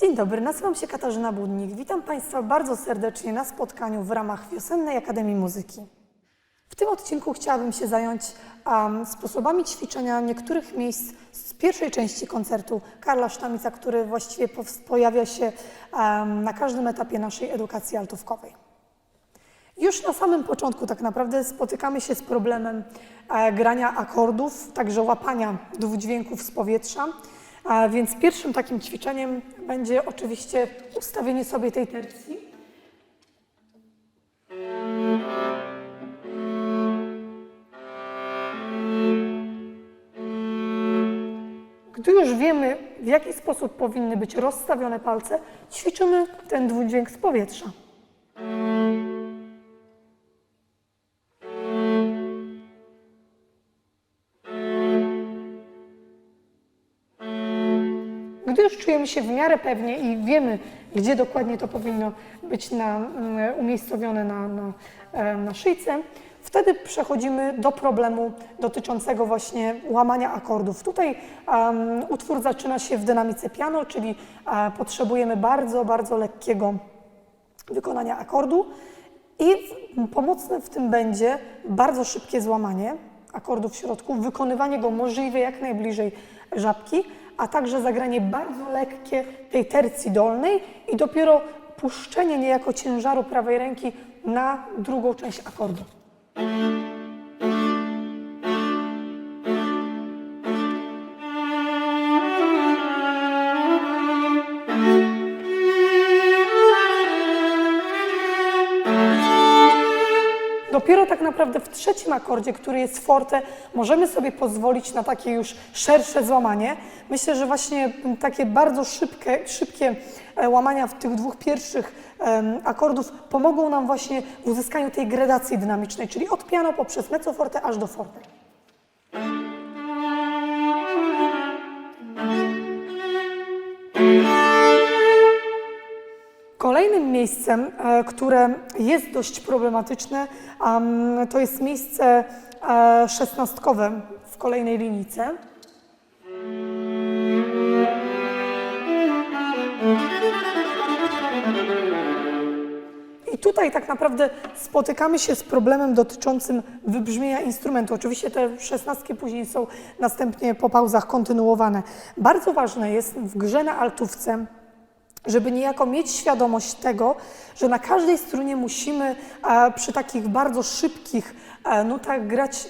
Dzień dobry, nazywam się Katarzyna Budnik. Witam Państwa bardzo serdecznie na spotkaniu w ramach Wiosennej Akademii Muzyki. W tym odcinku chciałabym się zająć um, sposobami ćwiczenia niektórych miejsc z pierwszej części koncertu Karla Sztamica, który właściwie pojawia się um, na każdym etapie naszej edukacji altówkowej. Już na samym początku tak naprawdę spotykamy się z problemem e, grania akordów, także łapania dwudźwięków z powietrza. A więc pierwszym takim ćwiczeniem będzie oczywiście ustawienie sobie tej tercji. Gdy już wiemy, w jaki sposób powinny być rozstawione palce, ćwiczymy ten dwudźwięk z powietrza. Gdy już czujemy się w miarę pewnie i wiemy, gdzie dokładnie to powinno być na, mm, umiejscowione na, na, e, na szyjce, wtedy przechodzimy do problemu dotyczącego właśnie łamania akordów. Tutaj em, utwór zaczyna się w dynamice piano, czyli potrzebujemy bardzo, bardzo lekkiego wykonania akordu i pomocne w tym będzie bardzo szybkie złamanie akordu w środku, wykonywanie go możliwie jak najbliżej żabki, a także zagranie bardzo lekkie tej tercji dolnej i dopiero puszczenie niejako ciężaru prawej ręki na drugą część akordu. Dopiero tak naprawdę w trzecim akordzie, który jest forte, możemy sobie pozwolić na takie już szersze złamanie. Myślę, że właśnie takie bardzo szybkie, szybkie e, łamania w tych dwóch pierwszych akordów pomogą nam właśnie w uzyskaniu tej gradacji dynamicznej, czyli od piano poprzez mezzo forte aż do forte. Kolejnym miejscem, e, które jest dość problematyczne, to jest miejsce e, szesnastkowe w kolejnej linijce. I tutaj tak naprawdę spotykamy się z problemem dotyczącym wybrzmienia instrumentu. Oczywiście te szesnastki później są następnie po pauzach kontynuowane. Bardzo ważne jest w grze na altówce, żeby niejako mieć świadomość tego, że na każdej strunie musimy przy takich bardzo szybkich nutach grać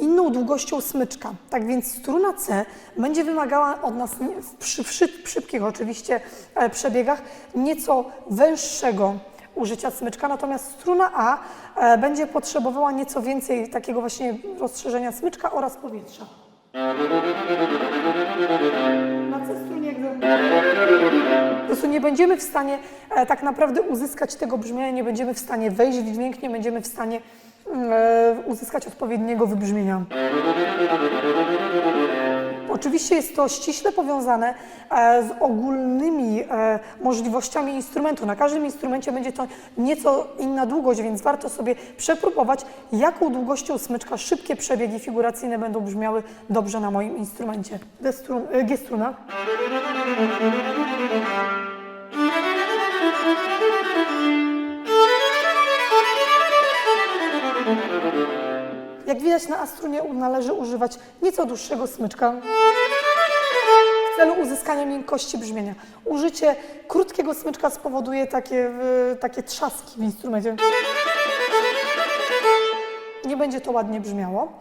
inną długością smyczka. Tak więc struna C będzie wymagała od nas przy, przy szybkich oczywiście e, przebiegach nieco węższego użycia smyczka, natomiast struna A e, będzie potrzebowała nieco więcej takiego właśnie rozszerzenia smyczka oraz powietrza. Po prostu nie będziemy w stanie e, tak naprawdę uzyskać tego brzmienia, nie będziemy w stanie wejść w dźwięk, nie będziemy w stanie mm, e, uzyskać odpowiedniego wybrzmienia. Oczywiście jest to ściśle powiązane e, z ogólnymi e, możliwościami instrumentu. Na każdym instrumencie będzie to nieco inna długość, więc warto sobie przepróbować, jaką długością smyczka szybkie przebiegi figuracyjne będą brzmiały dobrze na moim instrumencie. G-strun, e, G-struna. Jak widać na astrunie należy używać nieco dłuższego smyczka w celu uzyskania miękkości brzmienia. Użycie krótkiego smyczka spowoduje takie, takie trzaski w instrumencie. Nie będzie to ładnie brzmiało.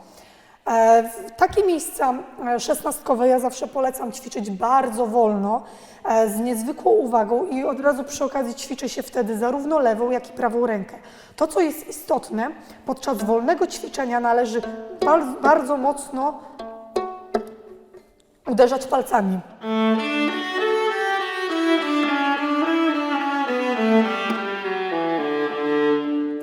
E, Takie miejsca e, szesnastkowe ja zawsze polecam ćwiczyć bardzo wolno, e, z niezwykłą uwagą i od razu przy okazji ćwiczy się wtedy zarówno lewą, jak i prawą rękę. To, co jest istotne, podczas wolnego ćwiczenia należy bardzo mocno uderzać palcami.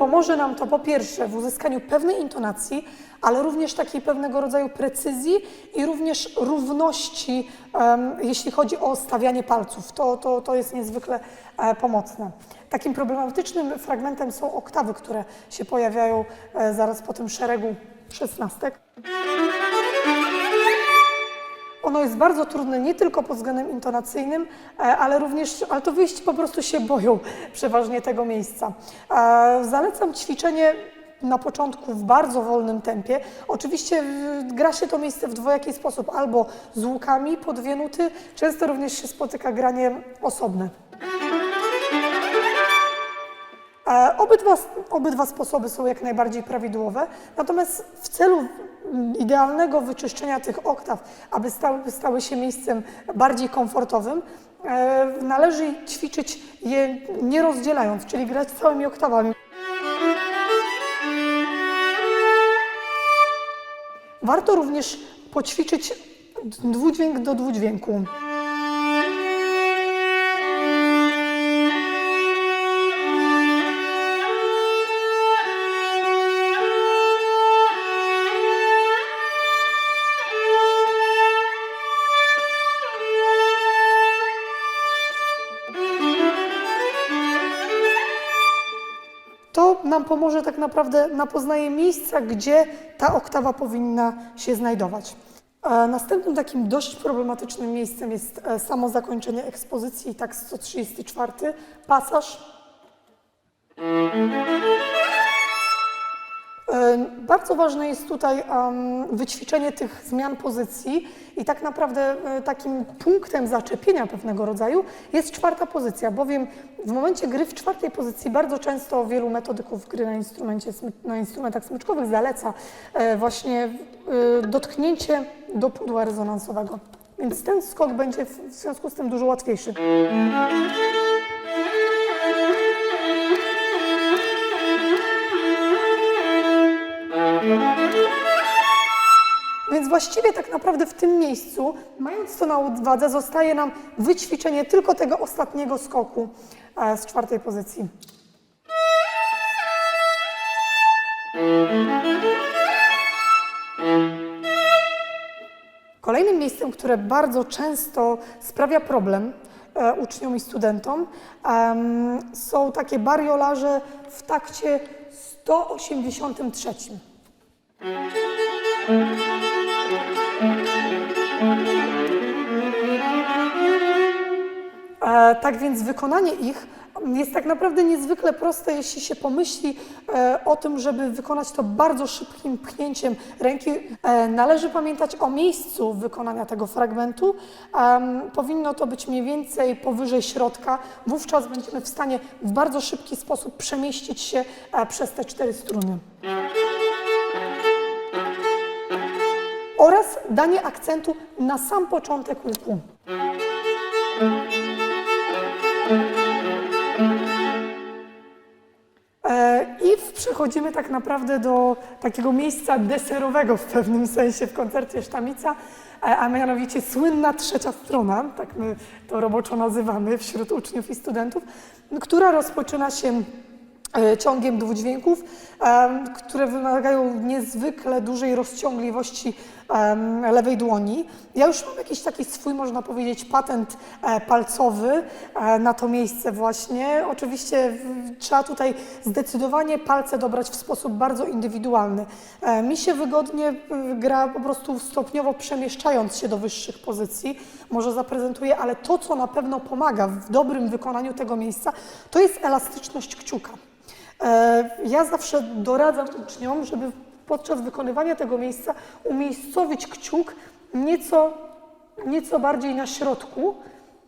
Pomoże nam to po pierwsze w uzyskaniu pewnej intonacji, ale również takiej pewnego rodzaju precyzji i również równości, em, jeśli chodzi o stawianie palców. To, to, to jest niezwykle e, pomocne. Takim problematycznym fragmentem są oktawy, które się pojawiają e, zaraz po tym szeregu szesnastek. Ono jest bardzo trudne nie tylko pod względem intonacyjnym, e, ale również, ale to wyjść po prostu się boją przeważnie tego miejsca. E, Zalecam ćwiczenie na początku w bardzo wolnym tempie. Oczywiście gra się to miejsce w dwojaki sposób, albo z łukami po dwie nuty, często również się spotyka granie osobne. E, Obydwa, obydwa sposoby są jak najbardziej prawidłowe, natomiast w celu idealnego wyczyszczenia tych oktaw, aby stały, stały się miejscem bardziej komfortowym, e, należy ćwiczyć je nie rozdzielając, czyli grać całymi oktawami. Warto również poćwiczyć dwudźwięk do dwudźwięku. Nam pomoże tak naprawdę na poznanie miejsca, gdzie ta oktawa powinna się znajdować. E, Następnym takim dość problematycznym miejscem jest e, samo zakończenie ekspozycji, tak 134, pasaż. Bardzo ważne jest tutaj wyćwiczenie tych zmian pozycji i tak naprawdę e, takim punktem zaczepienia pewnego rodzaju jest czwarta pozycja, bowiem w momencie gry w czwartej pozycji bardzo często wielu metodyków gry na, instrumencie, na instrumentach smyczkowych zaleca e, właśnie e, dotknięcie do pudła rezonansowego. Więc ten skok będzie w związku z tym dużo łatwiejszy. Właściwie tak naprawdę w tym miejscu, mając to na uwadze, zostaje nam wyćwiczenie tylko tego ostatniego skoku e, z czwartej pozycji. Kolejnym miejscem, które bardzo często sprawia problem e, uczniom i studentom, są takie bariolarze w takcie 183. tak więc wykonanie ich jest tak naprawdę niezwykle proste, jeśli się pomyśli e, o tym, żeby wykonać to bardzo szybkim pchnięciem ręki. E, należy pamiętać o miejscu wykonania tego fragmentu. Powinno to być mniej więcej powyżej środka. Wówczas będziemy w stanie w bardzo szybki sposób przemieścić się e, przez te cztery struny. Oraz danie akcentu na sam początek łuku. E, I przechodzimy tak naprawdę do takiego miejsca deserowego w pewnym sensie w koncercie Sztamica, e, a mianowicie słynna trzecia strona, tak my to roboczo nazywamy wśród uczniów i studentów, która rozpoczyna się e, ciągiem dwudźwięków, które wymagają niezwykle dużej rozciągliwości lewej dłoni. Ja już mam jakiś taki swój, można powiedzieć, patent e, palcowy e, na to miejsce właśnie. Oczywiście trzeba tutaj zdecydowanie palce dobrać w sposób bardzo indywidualny. E, Mi się wygodnie gra po prostu stopniowo przemieszczając się do wyższych pozycji. Może zaprezentuję, ale to, co na pewno pomaga w dobrym wykonaniu tego miejsca, to jest elastyczność kciuka. Ja zawsze doradzam uczniom, żeby podczas wykonywania tego miejsca umiejscowić kciuk nieco, nieco bardziej na środku,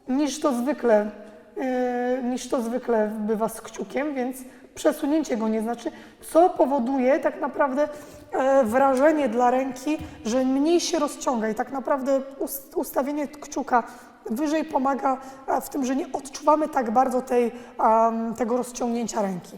niż to zwykle, e, niż to zwykle bywa z kciukiem, więc przesunięcie go nie znaczy, co powoduje tak naprawdę e, wrażenie dla ręki, że mniej się rozciąga i tak naprawdę ust- ustawienie kciuka wyżej pomaga e, w tym, że nie odczuwamy tak bardzo tej, tego rozciągnięcia ręki.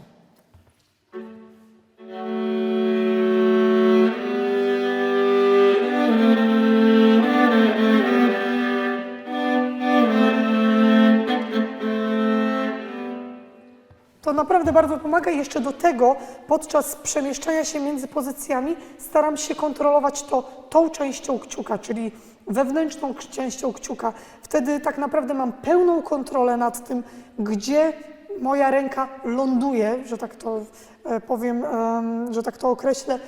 To naprawdę bardzo pomaga i jeszcze do tego podczas przemieszczania się między pozycjami staram się kontrolować to tą częścią kciuka, czyli wewnętrzną częścią kciuka. Wtedy tak naprawdę mam pełną kontrolę nad tym, gdzie moja ręka ląduje, że tak to e, powiem, em, że tak to określę,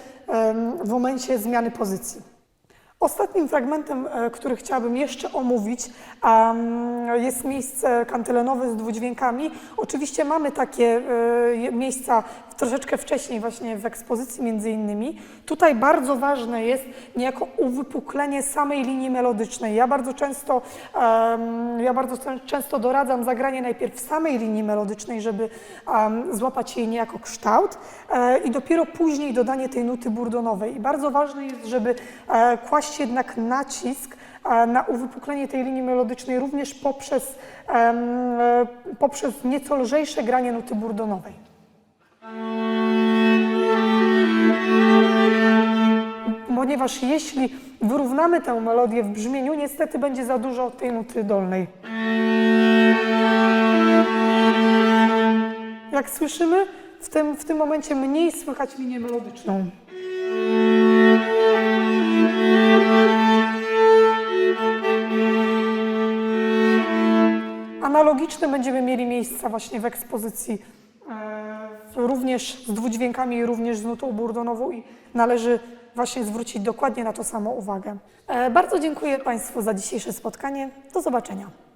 w momencie zmiany pozycji. Ostatnim fragmentem, e, który chciałabym jeszcze omówić, em, jest miejsce kantylenowe z dwudźwiękami. Oczywiście mamy takie e, miejsca troszeczkę wcześniej właśnie w ekspozycji między innymi. Tutaj bardzo ważne jest niejako uwypuklenie samej linii melodycznej. Ja bardzo często, em, ja bardzo czę- często doradzam zagranie najpierw samej linii melodycznej, żeby em, złapać jej niejako kształt e, i dopiero później dodanie tej nuty burdonowej. I bardzo ważne jest, żeby e, kłaść jednak nacisk e, na uwypuklenie tej linii melodycznej również poprzez, e, poprzez nieco lżejsze granie nuty burdonowej. Ponieważ jeśli wyrównamy tę melodię w brzmieniu, niestety będzie za dużo tej nuty dolnej. Jak słyszymy, w tym, w tym momencie mniej słychać linię melodyczną. Analogiczne będziemy mieli miejsca właśnie w ekspozycji również z dwudźwiękami również z nutą burdonową i należy właśnie zwrócić dokładnie na to samo uwagę. E, bardzo dziękuję Państwu za dzisiejsze spotkanie. Do zobaczenia.